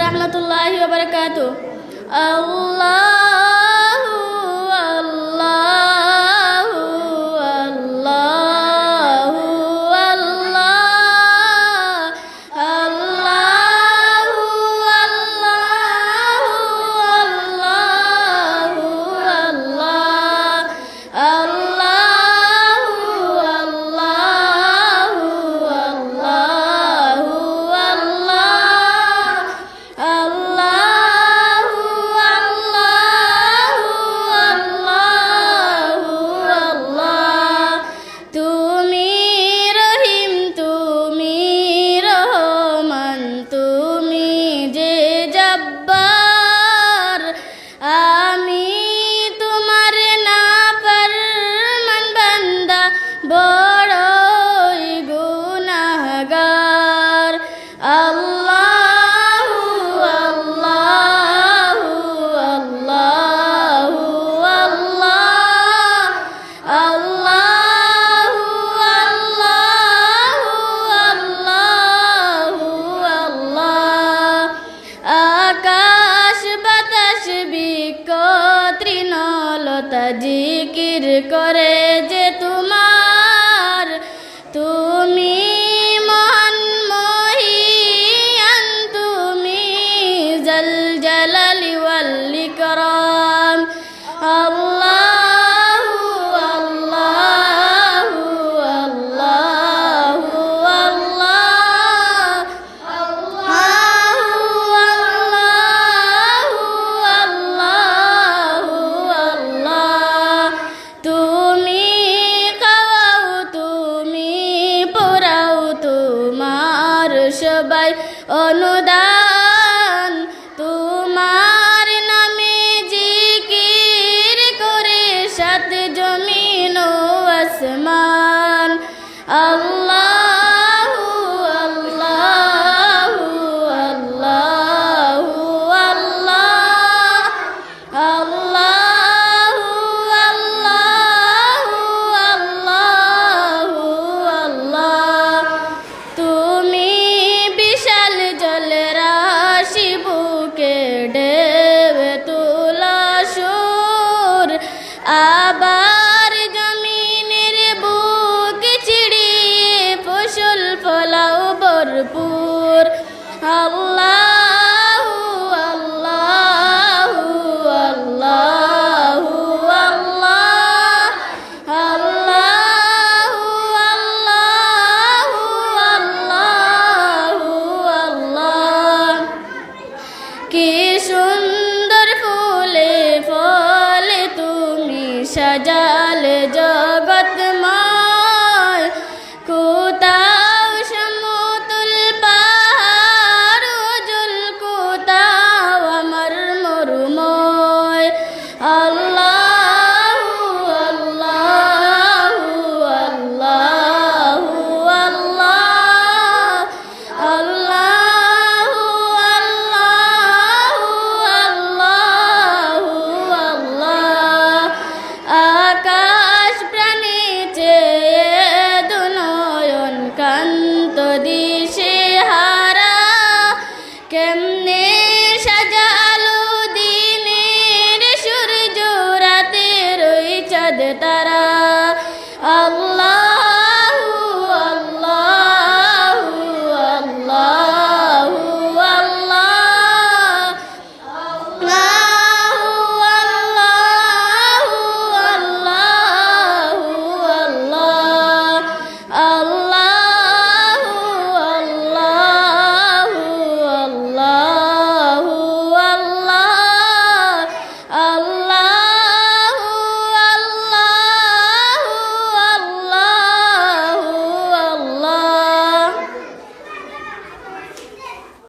রহমতুল্লাহ বারকাত আল্লাহ জিকির করে যে তোমার সবাই অনুদান। তোমার নামে জিকির করে সাত জমিন আসমান। আল্লাহ আবা সাজালে যা